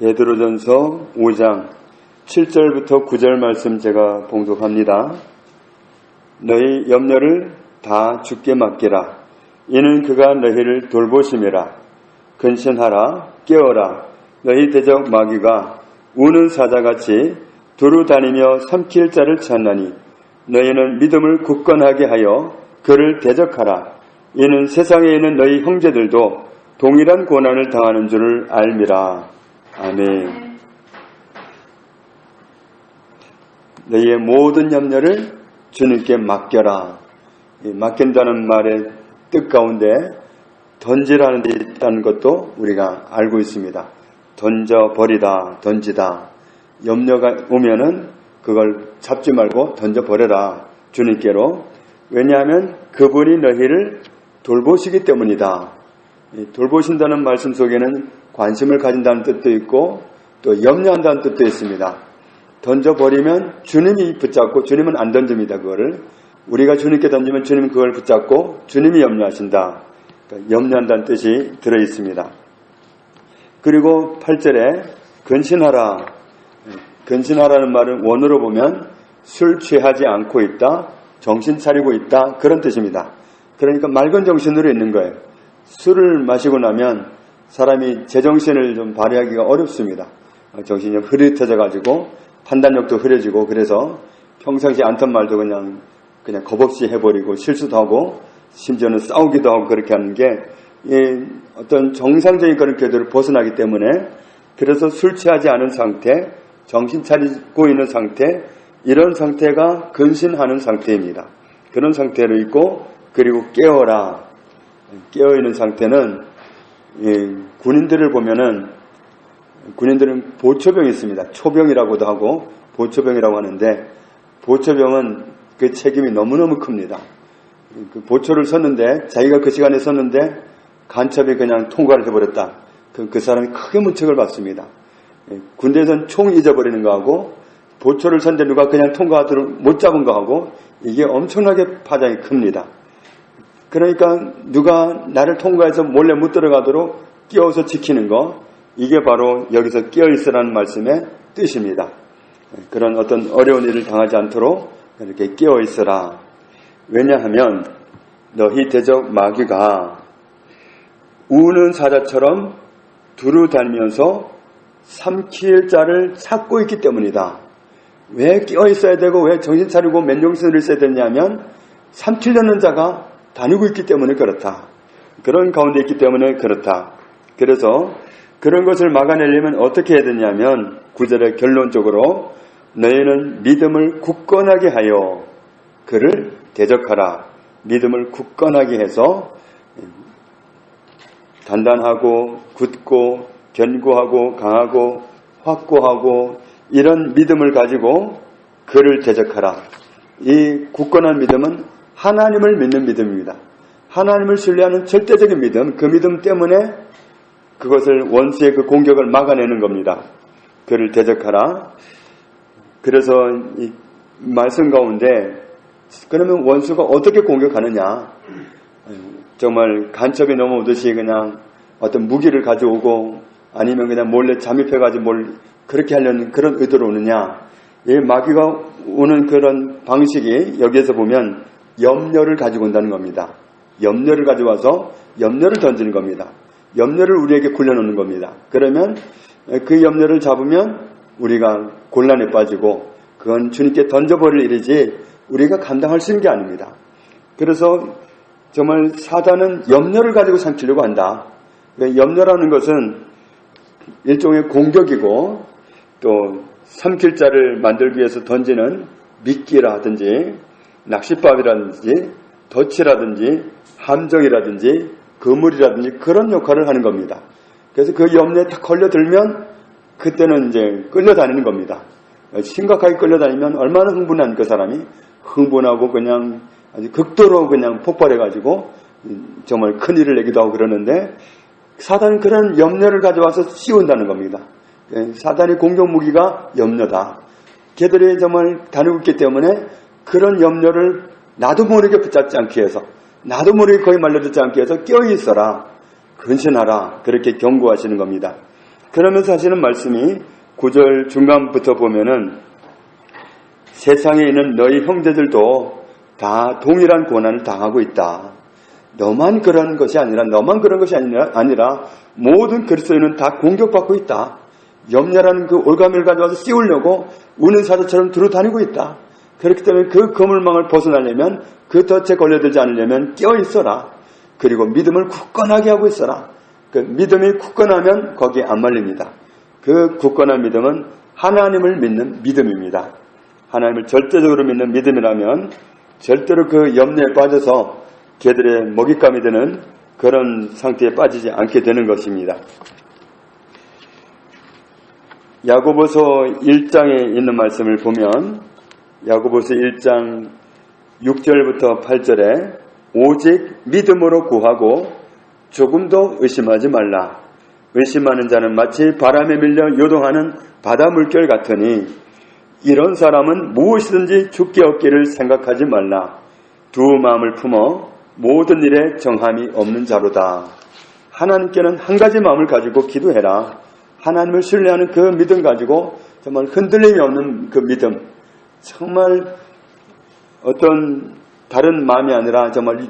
베드로전서 5장 7절부터 9절 말씀 제가 봉독합니다. 너희 염려를 다 죽게 맡기라. 이는 그가 너희를 돌보심이라. 근신하라, 깨어라. 너희 대적 마귀가 우는 사자같이 두루 다니며 삼킬 자를 찾나니 너희는 믿음을 굳건하게 하여 그를 대적하라. 이는 세상에 있는 너희 형제들도 동일한 고난을 당하는 줄을 알미라. 아멘. 너희의 모든 염려를 주님께 맡겨라. 맡긴다는 말의 뜻 가운데 던지라는 데 있다는 것도 우리가 알고 있습니다. 던져버리다, 던지다. 염려가 오면은 그걸 잡지 말고 던져버려라. 주님께로. 왜냐하면 그분이 너희를 돌보시기 때문이다. 돌보신다는 말씀 속에는 관심을 가진다는 뜻도 있고 또 염려한다는 뜻도 있습니다. 던져버리면 주님이 붙잡고 주님은 안 던집니다. 그거를. 우리가 주님께 던지면 주님은 그걸 붙잡고 주님이 염려하신다. 그러니까 염려한다는 뜻이 들어 있습니다. 그리고 8절에 근신하라. 근신하라는 말은 원어로 보면 술 취하지 않고 있다, 정신 차리고 있다 그런 뜻입니다. 그러니까 맑은 정신으로 있는 거예요. 술을 마시고 나면 사람이 제정신을 좀 발휘하기가 어렵습니다. 정신이 흐릿해져 가지고 판단력도 흐려지고 그래서 평상시 않던 말도 그냥 그냥 겁없이 해버리고 실수도 하고 심지어는 싸우기도 하고 그렇게 하는 게 어떤 정상적인 그런 궤도를 벗어나기 때문에 그래서 술 취하지 않은 상태, 정신 차리고 있는 상태, 이런 상태가 근신하는 상태입니다. 그런 상태로 있고 그리고 깨어라. 깨어 있는 상태는 군인들을 보면은 군인들은 보초병이 있습니다. 초병이라고도 하고 보초병이라고 하는데 보초병은 그 책임이 너무너무 큽니다. 그 보초를 섰는데 자기가 그 시간에 섰는데 간첩이 그냥 통과를 해버렸다. 그, 그 사람이 크게 문책을 받습니다. 군대에서는 총 잊어버리는 거하고 보초를 선데 누가 그냥 통과하도록 못 잡은 거하고 이게 엄청나게 파장이 큽니다. 그러니까 누가 나를 통과해서 몰래 못 들어가도록 끼워서 지키는 거 이게 바로 여기서 끼어 있으라는 말씀의 뜻입니다. 그런 어떤 어려운 일을 당하지 않도록 이렇게 끼어 있으라. 왜냐하면 너희 대적 마귀가 우는 사자처럼 두루 다니면서 삼킬 자를 찾고 있기 때문이다. 왜 끼어 있어야 되고 왜 정신 차리고 맨정신을 있어야 되냐면 삼키려는 자가 다니고 있기 때문에 그렇다. 그런 가운데 있기 때문에 그렇다. 그래서 그런 것을 막아내려면 어떻게 해야 되냐면 구절의 결론적으로 너희는 믿음을 굳건하게 하여 그를 대적하라. 믿음을 굳건하게 해서 단단하고 굳고 견고하고 강하고 확고하고 이런 믿음을 가지고 그를 대적하라. 이 굳건한 믿음은 하나님을 믿는 믿음입니다. 하나님을 신뢰하는 절대적인 믿음, 그 믿음 때문에 그것을 원수의 그 공격을 막아내는 겁니다. 그를 대적하라. 그래서 이 말씀 가운데 그러면 원수가 어떻게 공격하느냐? 정말 간첩이 넘어오듯이 그냥 어떤 무기를 가져오고 아니면 그냥 몰래 잠입해가지고 뭘 그렇게 하려는 그런 의도로 오느냐? 이 마귀가 오는 그런 방식이 여기에서 보면 염려를 가지고 온다는 겁니다. 염려를 가져와서 염려를 던지는 겁니다. 염려를 우리에게 굴려놓는 겁니다. 그러면 그 염려를 잡으면 우리가 곤란에 빠지고 그건 주님께 던져버릴 일이지 우리가 감당할 수 있는 게 아닙니다. 그래서 정말 사단은 염려를 가지고 삼키려고 한다. 염려라는 것은 일종의 공격이고 또 삼킬 자를 만들기 위해서 던지는 미끼라 하든지 낚싯밥이라든지 덫이라든지 함정이라든지 그물이라든지 그런 역할을 하는 겁니다. 그래서 그 염려에 딱 걸려들면 그때는 이제 끌려다니는 겁니다. 심각하게 끌려다니면 얼마나 흥분한 그 사람이 흥분하고 그냥 아주 극도로 그냥 폭발해가지고 정말 큰 일을 내기도 하고 그러는데 사단은 그런 염려를 가져와서 씌운다는 겁니다. 예, 사단의 공격 무기가 염려다. 걔들이 정말 다니고 있기 때문에 그런 염려를 나도 모르게 붙잡지 않게 해서 나도 모르게 거의 말려듣지 않게 해서 껴있어라. 근신하라. 그렇게 경고하시는 겁니다. 그러면서 하시는 말씀이 9절 중간부터 보면은 세상에 있는 너희 형제들도 다 동일한 고난을 당하고 있다. 너만 그런 것이 아니라 너만 그런 것이 아니라, 아니라 모든 그리스도인은 다 공격받고 있다. 염려라는 그 올가미를 가져와서 씌우려고 우는 사자처럼 두루 다니고 있다. 그렇기 때문에 그 거물망을 벗어나려면 그 덫에 걸려들지 않으려면 깨어 있어라. 그리고 믿음을 굳건하게 하고 있어라. 그 믿음이 굳건하면 거기에 안 말립니다. 그 굳건한 믿음은 하나님을 믿는 믿음입니다. 하나님을 절대적으로 믿는 믿음이라면 절대로 그 염려에 빠져서 개들의 먹잇감이 되는 그런 상태에 빠지지 않게 되는 것입니다. 야고보서 1장에 있는 말씀을 보면 야고보서 1장 6절부터 8절에 오직 믿음으로 구하고 조금도 의심하지 말라. 의심하는 자는 마치 바람에 밀려 요동하는 바다 물결 같으니 이런 사람은 무엇이든지 죽게 얻기를 생각하지 말라. 두 마음을 품어 모든 일에 정함이 없는 자로다. 하나님께는 한 가지 마음을 가지고 기도해라. 하나님을 신뢰하는 그 믿음 가지고 정말 흔들림이 없는 그 믿음. 정말 어떤 다른 마음이 아니라 정말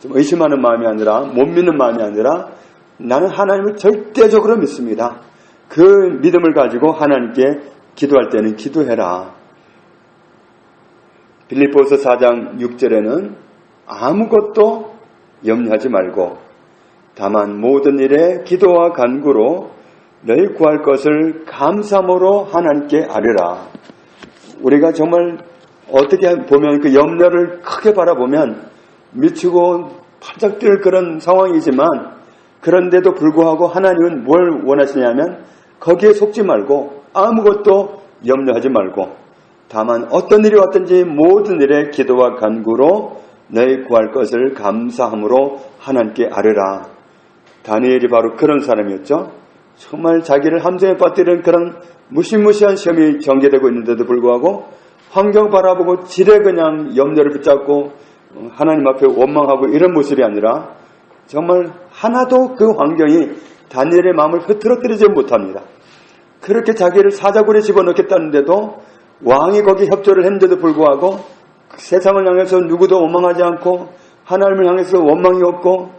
좀 의심하는 마음이 아니라 못 믿는 마음이 아니라 나는 하나님을 절대적으로 믿습니다. 그 믿음을 가지고 하나님께 기도할 때는 기도해라. 빌립보서 4장 6절에는 아무것도 염려하지 말고 다만 모든 일에 기도와 간구로 너희 구할 것을 감사함으로 하나님께 아뢰라. 우리가 정말 어떻게 보면 그 염려를 크게 바라보면 미치고 팔짝 뛸 그런 상황이지만 그런데도 불구하고 하나님은 뭘 원하시냐면 거기에 속지 말고 아무것도 염려하지 말고 다만 어떤 일이 왔든지 모든 일에 기도와 간구로 너희 구할 것을 감사함으로 하나님께 아뢰라. 다니엘이 바로 그런 사람이었죠. 정말 자기를 함정에 빠뜨리는 그런 무시무시한 시험이 전개되고 있는데도 불구하고 환경 바라보고 지레 그냥 염려를 붙잡고 하나님 앞에 원망하고 이런 모습이 아니라 정말 하나도 그 환경이 다니엘의 마음을 흐트러뜨리지 못합니다. 그렇게 자기를 사자굴에 집어넣겠다는데도 왕이 거기 협조를 했는데도 불구하고 세상을 향해서 누구도 원망하지 않고 하나님을 향해서 원망이 없고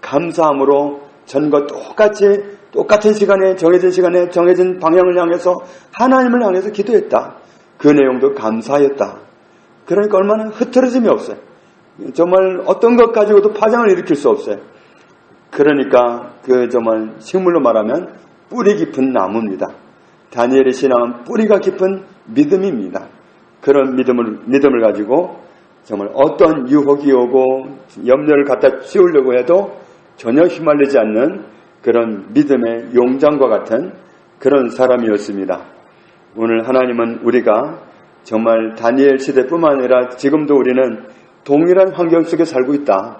감사함으로 전과 똑같이 똑같은 시간에 정해진 시간에 정해진 방향을 향해서 하나님을 향해서 기도했다. 그 내용도 감사였다. 그러니까 얼마나 흐트러짐이 없어요. 정말 어떤 것 가지고도 파장을 일으킬 수 없어요. 그러니까 그 정말 식물로 말하면 뿌리 깊은 나무입니다. 다니엘의 신앙은 뿌리가 깊은 믿음입니다. 그런 믿음을, 믿음을 가지고 정말 어떤 유혹이 오고 염려를 갖다 씌우려고 해도 전혀 휘말리지 않는 그런 믿음의 용장과 같은 그런 사람이었습니다. 오늘 하나님은 우리가 정말 다니엘 시대뿐만 아니라 지금도 우리는 동일한 환경 속에 살고 있다.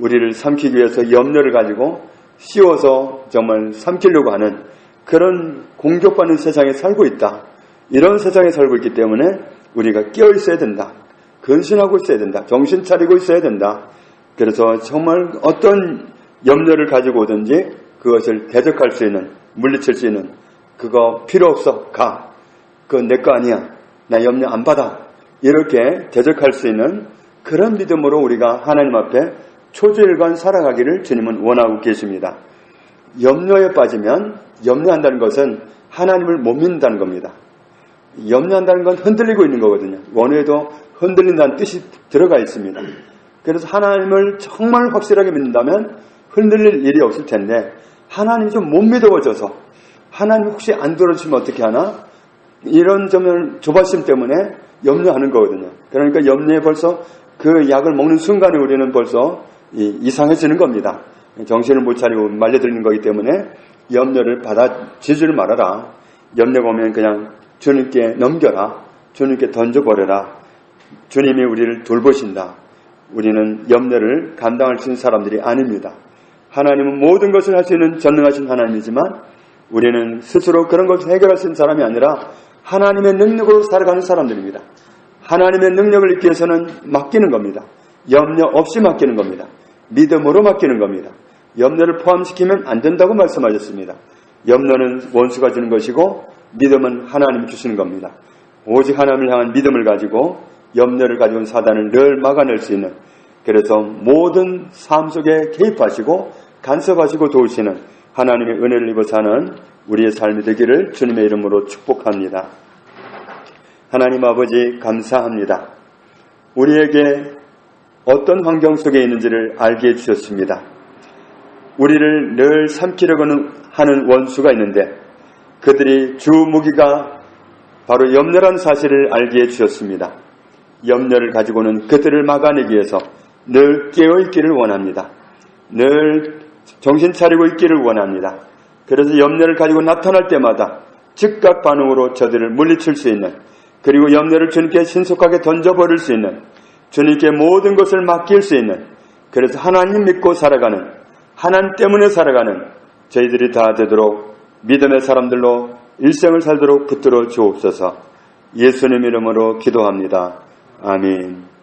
우리를 삼키기 위해서 염려를 가지고 씌워서 정말 삼키려고 하는 그런 공격받는 세상에 살고 있다. 이런 세상에 살고 있기 때문에 우리가 깨어 있어야 된다. 근신하고 있어야 된다. 정신 차리고 있어야 된다. 그래서 정말 어떤 염려를 가지고 오든지 그것을 대적할 수 있는, 물리칠 수 있는, 그거 필요 없어. 가. 그건 내거 아니야. 나 염려 안 받아. 이렇게 대적할 수 있는 그런 믿음으로 우리가 하나님 앞에 초주일관 살아가기를 주님은 원하고 계십니다. 염려에 빠지면 염려한다는 것은 하나님을 못 믿는다는 겁니다. 염려한다는 건 흔들리고 있는 거거든요. 원회도 흔들린다는 뜻이 들어가 있습니다. 그래서 하나님을 정말 확실하게 믿는다면 흔들릴 일이 없을 텐데 하나님이 좀 못 믿어져서 하나님 혹시 안 들어주시면 어떻게 하나? 이런 점을 조바심 때문에 염려하는 거거든요. 그러니까 염려에 벌써 그 약을 먹는 순간에 우리는 벌써 이상해지는 겁니다. 정신을 못 차리고 말려들는 거기 때문에 염려를 받아 지지를 말아라. 염려가 오면 그냥 주님께 넘겨라. 주님께 던져버려라. 주님이 우리를 돌보신다. 우리는 염려를 감당할 수 있는 사람들이 아닙니다. 하나님은 모든 것을 할 수 있는 전능하신 하나님이지만 우리는 스스로 그런 것을 해결할 수 있는 사람이 아니라 하나님의 능력으로 살아가는 사람들입니다. 하나님의 능력을 잊기 위해서는 맡기는 겁니다. 염려 없이 맡기는 겁니다. 믿음으로 맡기는 겁니다. 염려를 포함시키면 안 된다고 말씀하셨습니다. 염려는 원수가 주는 것이고 믿음은 하나님이 주시는 겁니다. 오직 하나님을 향한 믿음을 가지고 염려를 가지고 사단을 늘 막아낼 수 있는 그래서 모든 삶 속에 개입하시고 간섭하시고 도우시는 하나님의 은혜를 입어 사는 우리의 삶이 되기를 주님의 이름으로 축복합니다. 하나님 아버지 감사합니다. 우리에게 어떤 환경 속에 있는지를 알게 해주셨습니다. 우리를 늘 삼키려고 하는 원수가 있는데 그들이 주 무기가 바로 염려란 사실을 알게 해주셨습니다. 염려를 가지고는 그들을 막아내기 위해서 늘 깨어 있기를 원합니다. 늘 정신 차리고 있기를 원합니다. 그래서 염려를 가지고 나타날 때마다 즉각 반응으로 저들을 물리칠 수 있는 그리고 염려를 주님께 신속하게 던져버릴 수 있는 주님께 모든 것을 맡길 수 있는 그래서 하나님 믿고 살아가는 하나님 때문에 살아가는 저희들이 다 되도록 믿음의 사람들로 일생을 살도록 붙들어 주옵소서 예수님 이름으로 기도합니다. 아멘.